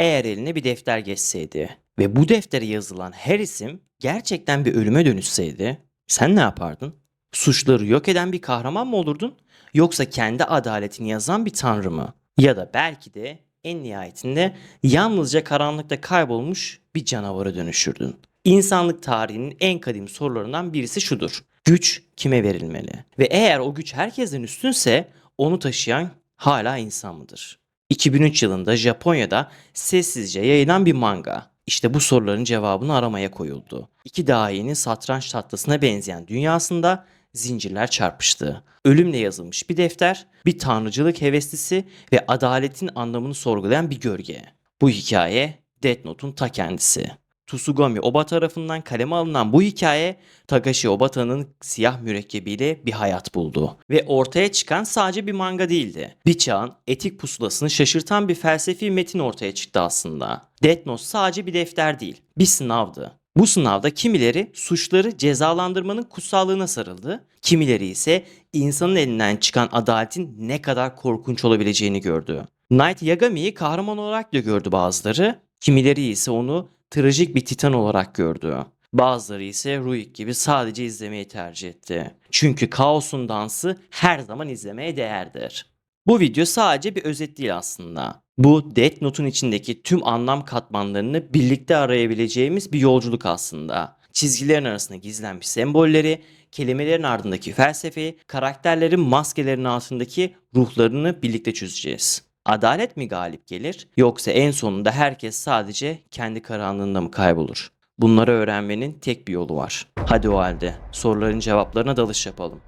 Eğer eline bir defter geçseydi ve bu deftere yazılan her isim gerçekten bir ölüme dönüşseydi sen ne yapardın? Suçları yok eden bir kahraman mı olurdun? Yoksa kendi adaletini yazan bir tanrı mı? Ya da belki de en nihayetinde yalnızca karanlıkta kaybolmuş bir canavara dönüşürdün. İnsanlık tarihinin en kadim sorularından birisi şudur. Güç kime verilmeli? Ve eğer o güç herkesten üstünse onu taşıyan hala insan mıdır? 2003 yılında Japonya'da sessizce yayılan bir manga. İşte bu soruların cevabını aramaya koyuldu. İki dahinin satranç tahtasına benzeyen dünyasında zincirler çarpıştı. Ölümle yazılmış bir defter, bir tanrıcılık heveslisi ve adaletin anlamını sorgulayan bir gölge. Bu hikaye Death Note'un ta kendisi. Tsugami Oba tarafından kaleme alınan bu hikaye Takashi Obata'nın siyah mürekkebiyle bir hayat buldu. Ve ortaya çıkan sadece bir manga değildi. Bir çağın etik pusulasını şaşırtan bir felsefi metin ortaya çıktı aslında. Death Note sadece bir defter değil, bir sınavdı. Bu sınavda kimileri suçları cezalandırmanın kutsallığına sarıldı, kimileri ise insanın elinden çıkan adaletin ne kadar korkunç olabileceğini gördü. Knight Yagami'yi kahraman olarak da gördü bazıları, kimileri ise onu trajik bir titan olarak gördü. Bazıları ise Ruik gibi sadece izlemeyi tercih etti. Çünkü kaosun dansı her zaman izlemeye değerdir. Bu video sadece bir özet değil aslında. Bu Death Note'un içindeki tüm anlam katmanlarını birlikte arayabileceğimiz bir yolculuk aslında. Çizgilerin arasında gizlenmiş sembolleri, kelimelerin ardındaki felsefeyi, karakterlerin maskelerin altındaki ruhlarını birlikte çözeceğiz. Adalet mi galip gelir yoksa en sonunda herkes sadece kendi karanlığında mı kaybolur? Bunları öğrenmenin tek bir yolu var. Hadi o halde soruların cevaplarına dalış yapalım.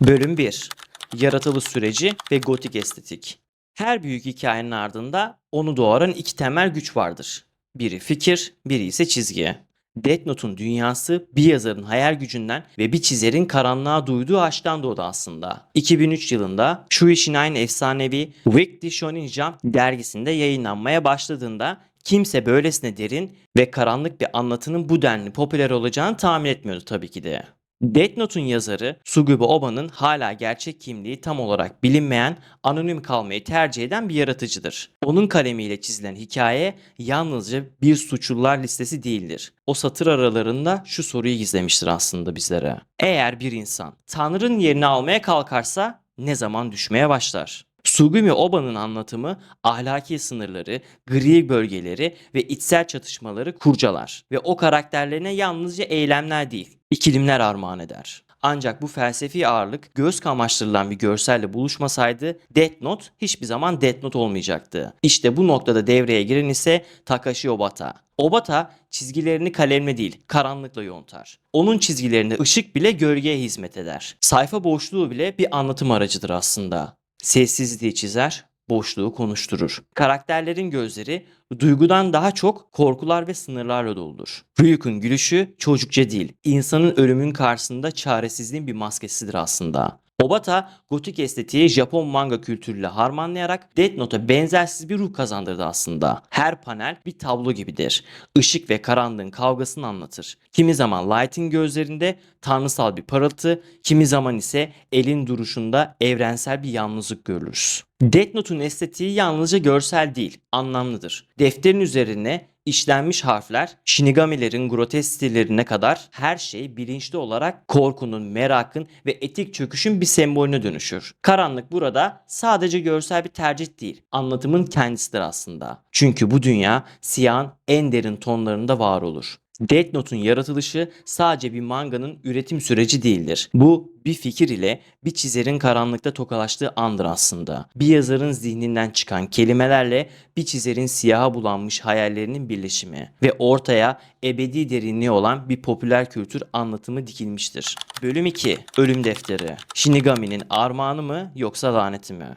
Bölüm 1. Yaratılış süreci ve gotik estetik. Her büyük hikayenin ardında onu doğuran iki temel güç vardır. Biri fikir, biri ise çizgi. Death Note'un dünyası bir yazarın hayal gücünden ve bir çizerin karanlığa duyduğu aşktan doğdu aslında. 2003 yılında Shueisha Nine efsanevi Weekly Shonen Jump dergisinde yayınlanmaya başladığında kimse böylesine derin ve karanlık bir anlatının bu denli popüler olacağını tahmin etmiyordu tabii ki de. Death Note'un yazarı Sugubi Oba'nın hala gerçek kimliği tam olarak bilinmeyen, anonim kalmayı tercih eden bir yaratıcıdır. Onun kalemiyle çizilen hikaye yalnızca bir suçlular listesi değildir. O satır aralarında şu soruyu gizlemiştir aslında bizlere. Eğer bir insan Tanrı'nın yerini almaya kalkarsa ne zaman düşmeye başlar? Sugumi Oba'nın anlatımı ahlaki sınırları, gri bölgeleri ve içsel çatışmaları kurcalar ve o karakterlerine yalnızca eylemler değil, ikilimler armağan eder. Ancak bu felsefi ağırlık göz kamaştırılan bir görselle buluşmasaydı Death Note hiçbir zaman Death Note olmayacaktı. İşte bu noktada devreye giren ise Takashi Obata. Obata çizgilerini kalemle değil karanlıkla yontar. Onun çizgilerinde ışık bile gölgeye hizmet eder. Sayfa boşluğu bile bir anlatım aracıdır aslında. Sessizliği çizer, boşluğu konuşturur. Karakterlerin gözleri duygudan daha çok korkular ve sınırlarla doludur. Ryuk'un gülüşü çocukça değil, insanın ölümün karşısında çaresizliğin bir maskesidir aslında. Obata, gotik estetiği Japon manga kültürüyle harmanlayarak Death Note'a benzersiz bir ruh kazandırdı aslında. Her panel bir tablo gibidir. Işık ve karanlığın kavgasını anlatır. Kimi zaman Light'in gözlerinde tanrısal bir parıltı, kimi zaman ise elin duruşunda evrensel bir yalnızlık görürüz. Death Note'un estetiği yalnızca görsel değil, anlamlıdır. Defterin üzerine işlenmiş harfler, Shinigami'lerin grotesk stillerine kadar her şey bilinçli olarak korkunun, merakın ve etik çöküşün bir sembolüne dönüşür. Karanlık burada sadece görsel bir tercih değil, anlatımın kendisidir aslında. Çünkü bu dünya siyahın en derin tonlarında var olur. Death Note'un yaratılışı sadece bir manganın üretim süreci değildir. Bu bir fikir ile bir çizerin karanlıkta tokalaştığı andır aslında. Bir yazarın zihninden çıkan kelimelerle bir çizerin siyaha bulanmış hayallerinin birleşimi ve ortaya ebedi derinliği olan bir popüler kültür anlatımı dikilmiştir. Bölüm 2. Ölüm Defteri. Shinigami'nin armağanı mı yoksa laneti mi?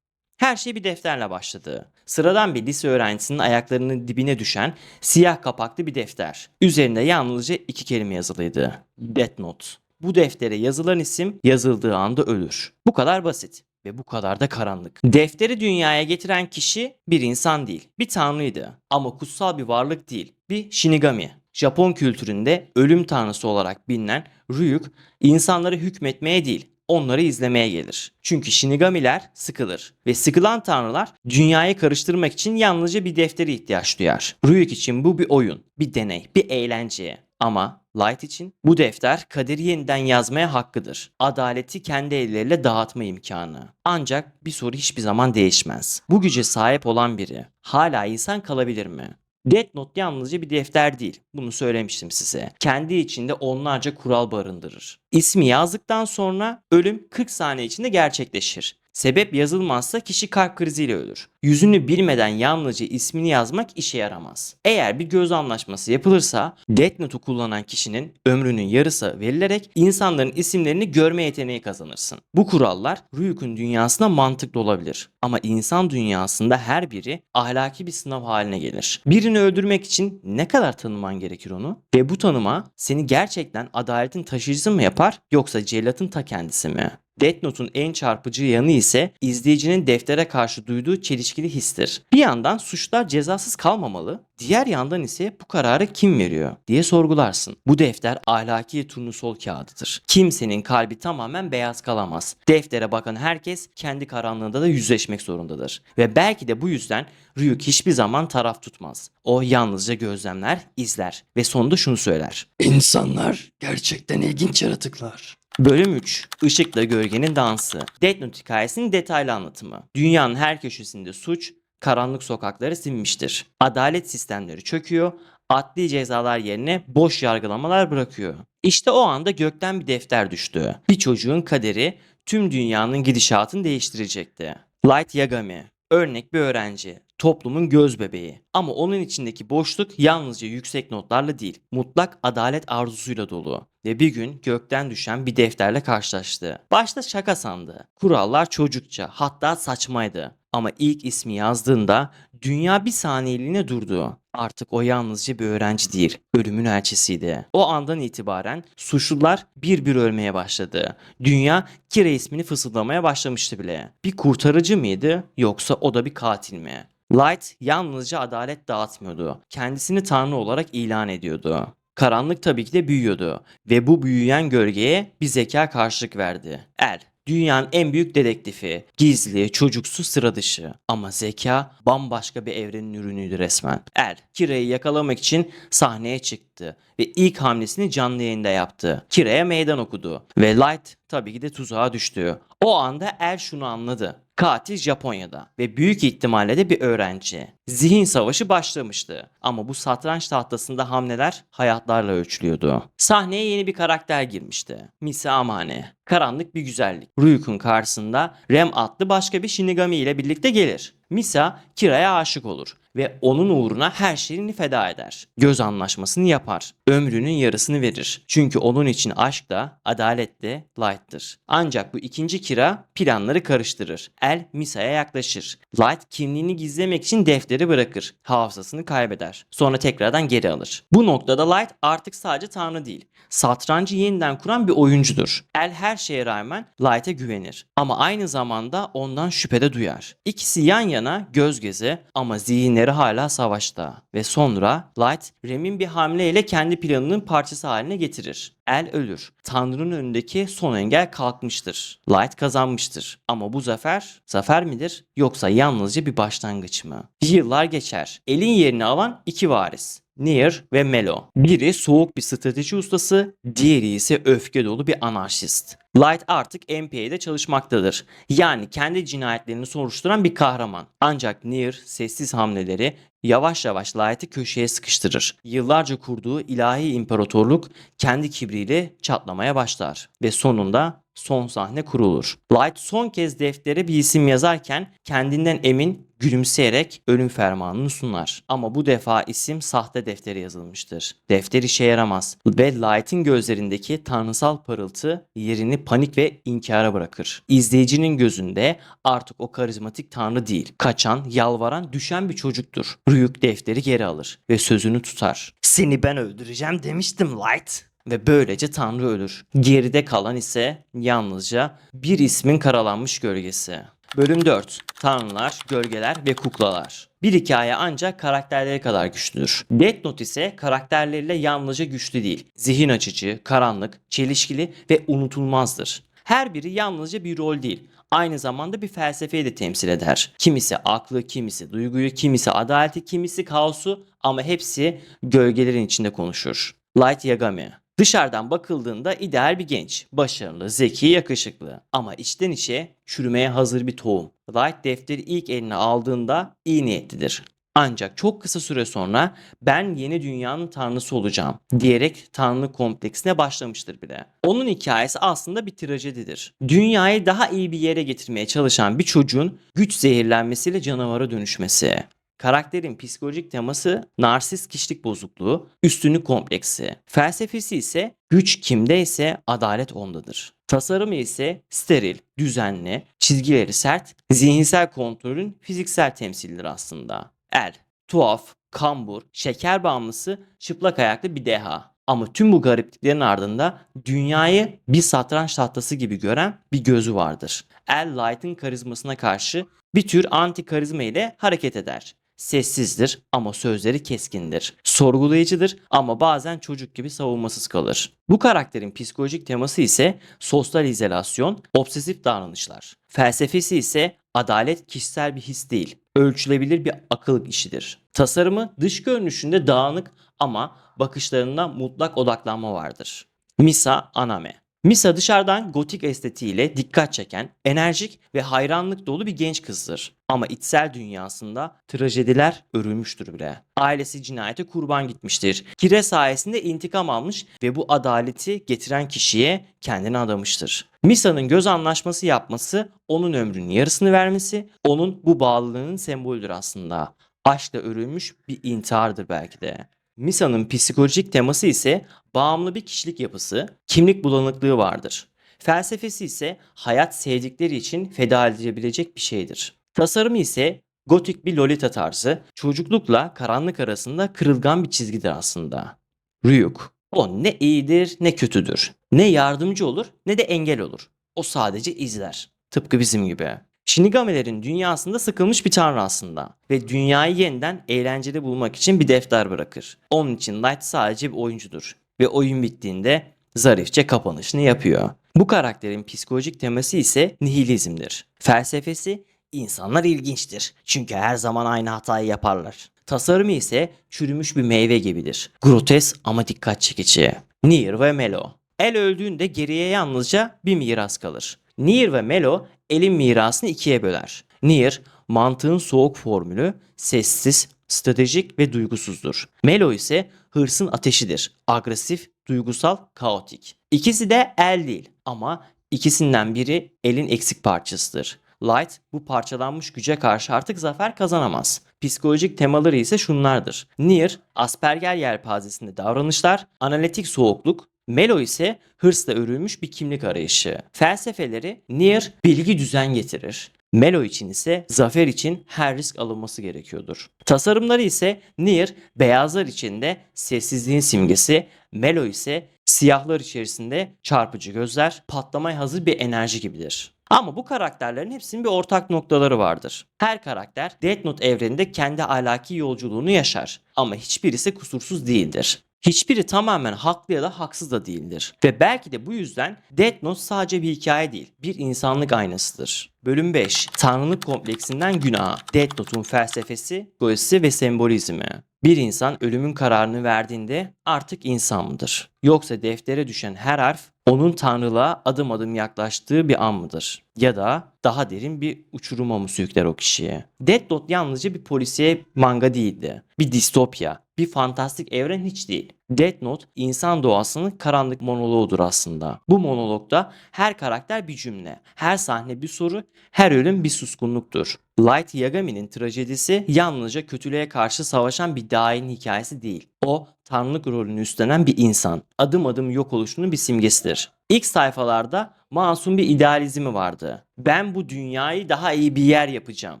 Her şey bir defterle başladı. Sıradan bir lise öğrencisinin ayaklarının dibine düşen siyah kapaklı bir defter. Üzerinde yalnızca iki kelime yazılıydı. Death Note. Bu deftere yazılan isim yazıldığı anda ölür. Bu kadar basit ve bu kadar da karanlık. Defteri dünyaya getiren kişi bir insan değil, bir tanrıydı. Ama kutsal bir varlık değil, bir Shinigami. Japon kültüründe ölüm tanrısı olarak bilinen Ryuk, insanlara hükmetmeye değil, onları izlemeye gelir. Çünkü Shinigamiler sıkılır ve sıkılan tanrılar dünyayı karıştırmak için yalnızca bir deftere ihtiyaç duyar. Ryuk için bu bir oyun, bir deney, bir eğlence. Ama Light için bu defter kaderi yeniden yazmaya hakkıdır. Adaleti kendi elleriyle dağıtma imkanı. Ancak bir soru hiçbir zaman değişmez. Bu güce sahip olan biri hala insan kalabilir mi? Death Note yalnızca bir defter değil. Bunu söylemiştim size. Kendi içinde onlarca kural barındırır. İsmi yazdıktan sonra ölüm 40 saniye içinde gerçekleşir. Sebep yazılmazsa kişi kalp kriziyle ölür. Yüzünü bilmeden yalnızca ismini yazmak işe yaramaz. Eğer bir göz anlaşması yapılırsa Death Note'u kullanan kişinin ömrünün yarısı verilerek insanların isimlerini görme yeteneği kazanırsın. Bu kurallar Ryuk'un dünyasında mantıklı olabilir. Ama insan dünyasında her biri ahlaki bir sınav haline gelir. Birini öldürmek için ne kadar tanıman gerekir onu? Ve bu tanıma seni gerçekten adaletin taşıyıcısı mı yapar yoksa cellatın ta kendisi mi? Death Note'un en çarpıcı yanı ise izleyicinin deftere karşı duyduğu çelişkili histir. Bir yandan suçlar cezasız kalmamalı, diğer yandan ise bu kararı kim veriyor diye sorgularsın. Bu defter ahlaki turnusol kağıdıdır. Kimsenin kalbi tamamen beyaz kalamaz. Deftere bakan herkes kendi karanlığında da yüzleşmek zorundadır. Ve belki de bu yüzden Ryuk hiçbir zaman taraf tutmaz. O yalnızca gözlemler, izler ve sonunda şunu söyler. İnsanlar gerçekten ilginç yaratıklar. Bölüm 3. Işıkla Gölgenin Dansı. Death Note hikayesinin detaylı anlatımı. Dünyanın her köşesinde suç, karanlık sokakları sinmiştir. Adalet sistemleri çöküyor, adli cezalar yerine boş yargılamalar bırakıyor. İşte o anda gökten bir defter düştü. Bir çocuğun kaderi tüm dünyanın gidişatını değiştirecekti. Light Yagami, örnek bir öğrenci, toplumun göz bebeği. Ama onun içindeki boşluk yalnızca yüksek notlarla değil, mutlak adalet arzusuyla dolu. Ve bir gün gökten düşen bir defterle karşılaştı. Başta şaka sandı. Kurallar çocukça, hatta saçmaydı. Ama ilk ismi yazdığında dünya bir saniyeliğine durdu. Artık o yalnızca bir öğrenci değil, ölümün elçisiydi. O andan itibaren suçlular bir bir ölmeye başladı. Dünya Kira ismini fısıldamaya başlamıştı bile. Bir kurtarıcı mıydı yoksa o da bir katil mi? Light yalnızca adalet dağıtmıyordu. Kendisini tanrı olarak ilan ediyordu. Karanlık tabii ki de büyüyordu ve bu büyüyen gölgeye bir zeka karşılık verdi. El, dünyanın en büyük dedektifi, gizli, çocuksu, sıra dışı. Ama zeka bambaşka bir evrenin ürünüydü resmen. El, Kira'yı yakalamak için sahneye çıktı ve ilk hamlesini canlı yayında yaptı. Kira'ya meydan okudu ve Light tabii ki de tuzağa düştü. O anda El şunu anladı. Katil Japonya'da ve büyük ihtimalle de bir öğrenci. Zihin savaşı başlamıştı ama bu satranç tahtasında hamleler hayatlarla ölçülüyordu. Sahneye yeni bir karakter girmişti. Misa Amane. Karanlık bir güzellik. Ryuk'un karşısında Rem adlı başka bir Shinigami ile birlikte gelir. Misa Kira'ya aşık olur ve onun uğruna her şeyini feda eder. Göz anlaşmasını yapar. Ömrünün yarısını verir. Çünkü onun için aşk da adalet de Light'tır. Ancak bu ikinci Kira planları karıştırır. El Misa'ya yaklaşır. Light kimliğini gizlemek için defteri bırakır. Hafızasını kaybeder. Sonra tekrardan geri alır. Bu noktada Light artık sadece tanrı değil. Satrancı yeniden kuran bir oyuncudur. El her şeye rağmen Light'e güvenir. Ama aynı zamanda ondan şüphede duyar. İkisi yan yana göz göze ama zihinleri hala savaşta. Ve sonra Light Rem'in bir hamleyle kendi planının parçası haline getirir. El ölür. Tanrı'nın önündeki son engel kalkmıştır. Light kazanmıştır. Ama bu zafer, zafer midir yoksa yalnızca bir başlangıç mı? Yıllar geçer. Elin yerini alan iki varis. Nier ve Melo. Biri soğuk bir strateji ustası, diğeri ise öfke dolu bir anarşist. Light artık MPA'de çalışmaktadır. Yani kendi cinayetlerini soruşturan bir kahraman. Ancak Nier sessiz hamleleri yavaş yavaş Light'ı köşeye sıkıştırır. Yıllarca kurduğu ilahi imparatorluk kendi kibriyle çatlamaya başlar. Ve sonunda son sahne kurulur. Light son kez deftere bir isim yazarken kendinden emin gülümseyerek ölüm fermanını sunar. Ama bu defa isim sahte deftere yazılmıştır. Defter işe yaramaz ve Light'in gözlerindeki tanrısal parıltı yerini panik ve inkara bırakır. İzleyicinin gözünde artık o karizmatik tanrı değil, kaçan, yalvaran, düşen bir çocuktur. Ryuk defteri geri alır ve sözünü tutar. Seni ben öldüreceğim demiştim Light ve böylece Tanrı ölür. Geride kalan ise yalnızca bir ismin karalanmış gölgesi. Bölüm 4. Tanrılar, gölgeler ve kuklalar. Bir hikaye ancak karakterleri kadar güçlüdür. Death Note ise karakterleriyle yalnızca güçlü değil, zihin açıcı, karanlık, çelişkili ve unutulmazdır. Her biri yalnızca bir rol değil, aynı zamanda bir felsefeyi de temsil eder. Kimisi aklı, kimisi duyguyu, kimisi adaleti, kimisi kaosu ama hepsi gölgelerin içinde konuşur. Light Yagami Dışarıdan bakıldığında ideal bir genç, başarılı, zeki, yakışıklı ama içten içe çürümeye hazır bir tohum. Light defteri ilk eline aldığında iyi niyetlidir. Ancak çok kısa süre sonra ben yeni dünyanın tanrısı olacağım diyerek tanrılık kompleksine başlamıştır bile. Onun hikayesi aslında bir trajedidir. Dünyayı daha iyi bir yere getirmeye çalışan bir çocuğun güç zehirlenmesiyle canavara dönüşmesi. Karakterin psikolojik teması narsist kişilik bozukluğu, üstünlük kompleksi. Felsefesi ise güç kimdeyse adalet ondadır. Tasarımı ise steril, düzenli, çizgileri sert, zihinsel kontrolün fiziksel temsilidir aslında. El, tuhaf, kambur, şeker bağımlısı, çıplak ayaklı bir deha. Ama tüm bu garipliklerin ardında dünyayı bir satranç tahtası gibi gören bir gözü vardır. El Light'ın karizmasına karşı bir tür anti karizma ile hareket eder. Sessizdir ama sözleri keskindir. Sorgulayıcıdır ama bazen çocuk gibi savunmasız kalır. Bu karakterin psikolojik teması ise sosyal izolasyon, obsesif davranışlar. Felsefesi ise adalet kişisel bir his değil, ölçülebilir bir akıl işidir. Tasarımı dış görünüşünde dağınık ama bakışlarında mutlak odaklanma vardır. Misa Aname Misa dışarıdan gotik estetiğiyle dikkat çeken, enerjik ve hayranlık dolu bir genç kızdır. Ama içsel dünyasında trajediler örülmüştür bile. Ailesi cinayete kurban gitmiştir. Kire sayesinde intikam almış ve bu adaleti getiren kişiye kendini adamıştır. Misa'nın göz anlaşması yapması, onun ömrünün yarısını vermesi, onun bu bağlılığının sembolüdür aslında. Aşkla örülmüş bir intihardır belki de. Misa'nın psikolojik teması ise bağımlı bir kişilik yapısı, kimlik bulanıklığı vardır. Felsefesi ise hayat sevdikleri için feda edilebilecek bir şeydir. Tasarımı ise gotik bir lolita tarzı, çocuklukla karanlık arasında kırılgan bir çizgidir aslında. Ryuk. O ne iyidir ne kötüdür. Ne yardımcı olur ne de engel olur. O sadece izler. Tıpkı bizim gibi. Shinigami'lerin dünyasında sıkılmış bir tanrı aslında ve dünyayı yeniden eğlenceli bulmak için bir defter bırakır. Onun için Light sadece bir oyuncudur ve oyun bittiğinde zarifçe kapanışını yapıyor. Bu karakterin psikolojik teması ise nihilizmdir. Felsefesi insanlar ilginçtir çünkü her zaman aynı hatayı yaparlar. Tasarımı ise çürümüş bir meyve gibidir. Grotesk ama dikkat çekici. Nier ve Melo. El öldüğünde geriye yalnızca bir miras kalır. Nier ve Melo elin mirasını ikiye böler. Nier mantığın soğuk formülü, sessiz, stratejik ve duygusuzdur. Melo ise hırsın ateşidir. Agresif, duygusal, kaotik. İkisi de el değil ama ikisinden biri elin eksik parçasıdır. Light bu parçalanmış güce karşı artık zafer kazanamaz. Psikolojik temaları ise şunlardır. Nier, Asperger yelpazesinde davranışlar, analitik soğukluk, Melo ise hırsla örülmüş bir kimlik arayışı. Felsefeleri Nier bilgi düzen getirir. Melo için ise zafer için her risk alınması gerekiyordur. Tasarımları ise Nier beyazlar içinde sessizliğin simgesi, Melo ise siyahlar içerisinde çarpıcı gözler, patlamaya hazır bir enerji gibidir. Ama bu karakterlerin hepsinin bir ortak noktaları vardır. Her karakter Death Note evreninde kendi ahlaki yolculuğunu yaşar ama hiçbirisi kusursuz değildir. Hiçbiri tamamen haklı ya da haksız da değildir. Ve belki de bu yüzden Death Note sadece bir hikaye değil, bir insanlık aynasıdır. Bölüm 5. Tanrılık kompleksinden günaha. Death Note'un felsefesi, goyesi ve sembolizmi. Bir insan ölümün kararını verdiğinde artık insan mıdır? Yoksa deftere düşen her harf onun tanrılığa adım adım yaklaştığı bir an mıdır? Ya da daha derin bir uçuruma mı sürükler o kişiye? Death Note yalnızca bir polisiye manga değildi. Bir distopya, bir fantastik evren hiç değil. Death Note insan doğasının karanlık monoloğudur aslında. Bu monologda her karakter bir cümle, her sahne bir soru, her ölüm bir suskunluktur. Light Yagami'nin trajedisi yalnızca kötülüğe karşı savaşan bir dahin hikayesi değil. O tanrılık rolünü üstlenen bir insan. Adım adım yok oluşunun bir simgesidir. İlk sayfalarda masum bir idealizmi vardı. Ben bu dünyayı daha iyi bir yer yapacağım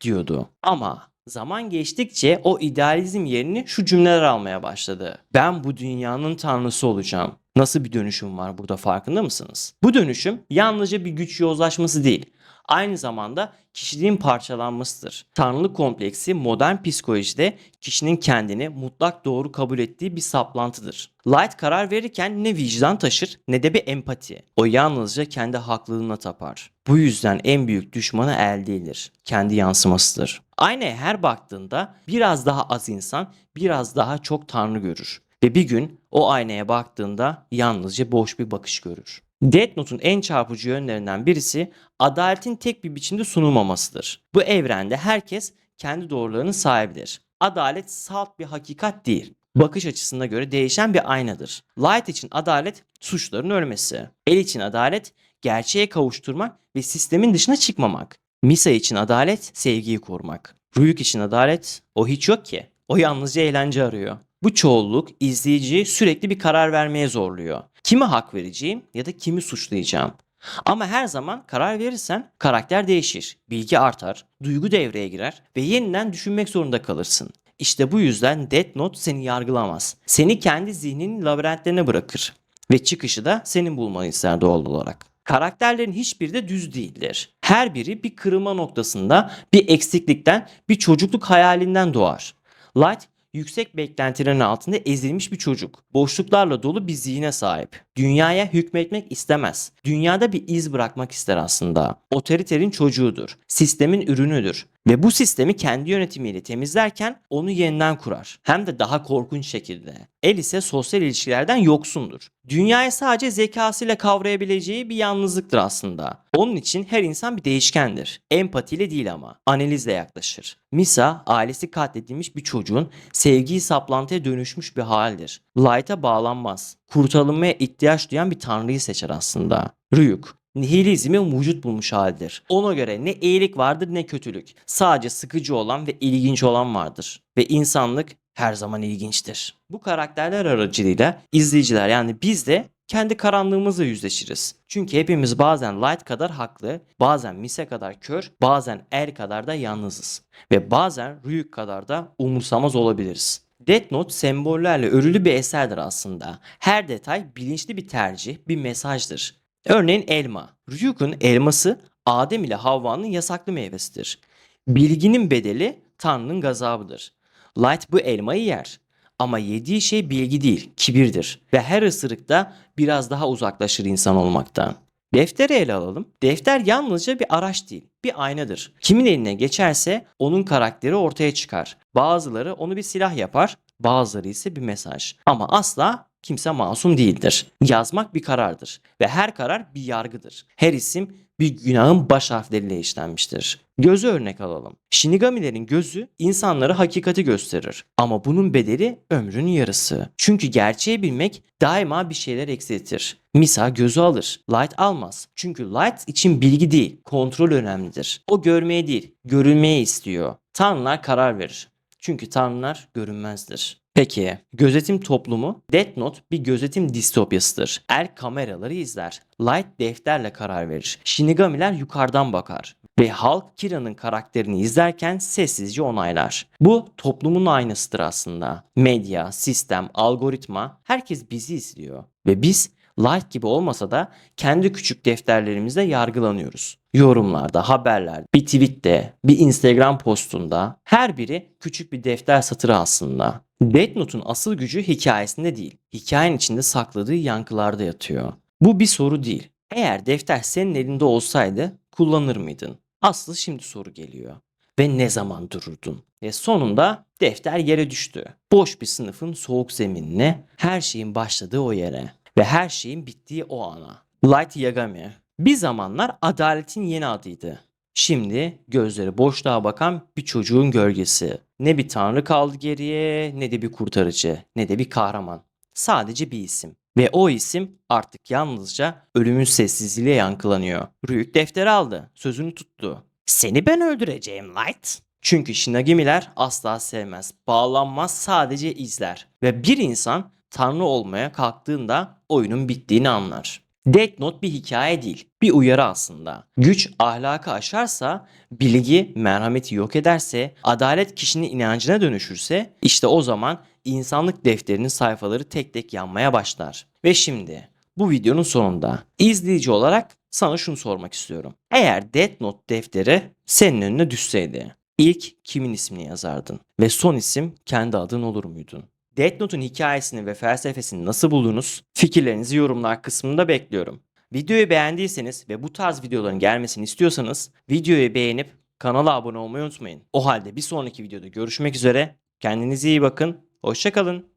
diyordu. Ama Zaman geçtikçe o idealizm yerini şu cümleler almaya başladı. Ben bu dünyanın tanrısı olacağım. Nasıl bir dönüşüm var burada farkında mısınız? Bu dönüşüm yalnızca bir güç yozlaşması değil. aynı zamanda kişiliğin parçalanmasıdır. Tanrılık kompleksi modern psikolojide kişinin kendini mutlak doğru kabul ettiği bir saplantıdır. Light karar verirken ne vicdan taşır ne de bir empati. O yalnızca kendi haklılığına tapar. Bu yüzden en büyük düşmanı el değildir. Kendi yansımasıdır. Aynaya her baktığında biraz daha az insan, biraz daha çok tanrı görür. Ve bir gün o aynaya baktığında yalnızca boş bir bakış görür. Death Note'un en çarpıcı yönlerinden birisi adaletin tek bir biçimde sunulmamasıdır. Bu evrende herkes kendi doğrularının sahibidir. Adalet salt bir hakikat değil. Bakış açısına göre değişen bir aynadır. Light için adalet suçların ölmesi. El için adalet gerçeğe kavuşturmak ve sistemin dışına çıkmamak. Misa için adalet sevgiyi korumak. Ruyuk için adalet o hiç yok ki. O yalnızca eğlence arıyor. Bu çoğulluk izleyiciyi sürekli bir karar vermeye zorluyor. Kime hak vereceğim ya da kimi suçlayacağım. Ama her zaman karar verirsen karakter değişir, bilgi artar, duygu devreye girer ve yeniden düşünmek zorunda kalırsın. İşte bu yüzden Death Note seni yargılamaz. Seni kendi zihninin labirentlerine bırakır. Ve çıkışı da senin bulmanı ister doğal olarak. Karakterlerin hiçbiri de düz değildir. Her biri bir kırılma noktasında, bir eksiklikten, bir çocukluk hayalinden doğar. Light yüksek beklentilerin altında ezilmiş bir çocuk. Boşluklarla dolu bir zihne sahip. Dünyaya hükmetmek istemez. Dünyada bir iz bırakmak ister aslında. Otoriterin çocuğudur. Sistemin ürünüdür. Ve bu sistemi kendi yönetimiyle temizlerken onu yeniden kurar. Hem de daha korkunç şekilde. El ise sosyal ilişkilerden yoksundur. Dünyayı sadece zekasıyla kavrayabileceği bir yalnızlıktır aslında. Onun için her insan bir değişkendir. Empatiyle değil ama. Analizle yaklaşır. Misa, ailesi katledilmiş bir çocuğun sevgiyi saplantıya dönüşmüş bir haldir. Light'a bağlanmaz. Kurtarılmaya ihtiyaç duyan bir tanrıyı seçer aslında. Ryuk, nihilizmi vücut bulmuş haldir. Ona göre ne iyilik vardır ne kötülük. Sadece sıkıcı olan ve ilginç olan vardır. Ve insanlık her zaman ilginçtir. Bu karakterler aracılığıyla izleyiciler yani biz de kendi karanlığımızla yüzleşiriz. Çünkü hepimiz bazen Light kadar haklı, bazen Mise kadar kör, bazen Er kadar da yalnızız. Ve bazen Ryuk kadar da umursamaz olabiliriz. Death Note sembollerle örülü bir eserdir aslında. Her detay bilinçli bir tercih, bir mesajdır. Örneğin elma. Ryuk'un elması Adem ile Havva'nın yasaklı meyvesidir. Bilginin bedeli Tanrı'nın gazabıdır. Light bu elmayı yer. Ama yediği şey bilgi değil, kibirdir. Ve her ısırıkta biraz daha uzaklaşır insan olmaktan. Defteri ele alalım. Defter yalnızca bir araç değil, bir aynadır. Kimin eline geçerse onun karakteri ortaya çıkar. Bazıları onu bir silah yapar, bazıları ise bir mesaj. Ama asla kimse masum değildir. Yazmak bir karardır ve her karar bir yargıdır. Her isim bir günahın baş harfleriyle işlenmiştir. Gözü örnek alalım. Shinigamilerin gözü insanlara hakikati gösterir. Ama bunun bedeli ömrün yarısı. Çünkü gerçeği bilmek daima bir şeyler eksiltir. Misa gözü alır. Light almaz. Çünkü Light için bilgi değil, kontrol önemlidir. O görmeye değil, görülmeye istiyor. Tanrılar karar verir. Çünkü tanrılar görünmezdir. Peki, gözetim toplumu? Death Note bir gözetim distopyasıdır. El kameraları izler. Light defterle karar verir. Shinigamiler yukarıdan bakar. Ve halk Kira'nın karakterini izlerken sessizce onaylar. Bu toplumun aynasıdır aslında. Medya, sistem, algoritma herkes bizi izliyor. Ve biz Light gibi olmasa da kendi küçük defterlerimizde yargılanıyoruz. Yorumlarda, haberlerde, bir tweette, bir Instagram postunda her biri küçük bir defter satırı aslında. Death Note'un asıl gücü hikayesinde değil, hikayenin içinde sakladığı yankılarda yatıyor. Bu bir soru değil. Eğer defter senin elinde olsaydı kullanır mıydın? Aslı şimdi soru geliyor. Ve ne zaman dururdun? Ve sonunda defter yere düştü. Boş bir sınıfın soğuk zeminine, her şeyin başladığı o yere ve her şeyin bittiği o ana. Light Yagami. Bir zamanlar adaletin yeni adıydı. Şimdi gözleri boşluğa bakan bir çocuğun gölgesi. Ne bir tanrı kaldı geriye, ne de bir kurtarıcı, ne de bir kahraman. Sadece bir isim. Ve o isim artık yalnızca ölümün sessizliğiyle yankılanıyor. Ryuk defteri aldı, sözünü tuttu. Seni ben öldüreceğim Light. Çünkü Shinigamiler asla sevmez, bağlanmaz, sadece izler. Ve bir insan tanrı olmaya kalktığında oyunun bittiğini anlar. Death Note bir hikaye değil, bir uyarı aslında. Güç ahlakı aşarsa, bilgi merhameti yok ederse, adalet kişinin inancına dönüşürse, işte o zaman insanlık defterinin sayfaları tek tek yanmaya başlar. Ve şimdi bu videonun sonunda. İzleyici olarak sana şunu sormak istiyorum. Eğer Death Note defteri senin önüne düşseydi ilk kimin ismini yazardın? Ve son isim kendi adın olur muydun? Death Note'un hikayesini ve felsefesini nasıl buldunuz? Fikirlerinizi yorumlar kısmında bekliyorum. Videoyu beğendiyseniz ve bu tarz videoların gelmesini istiyorsanız videoyu beğenip kanala abone olmayı unutmayın. O halde bir sonraki videoda görüşmek üzere. Kendinize iyi bakın. Hoşçakalın.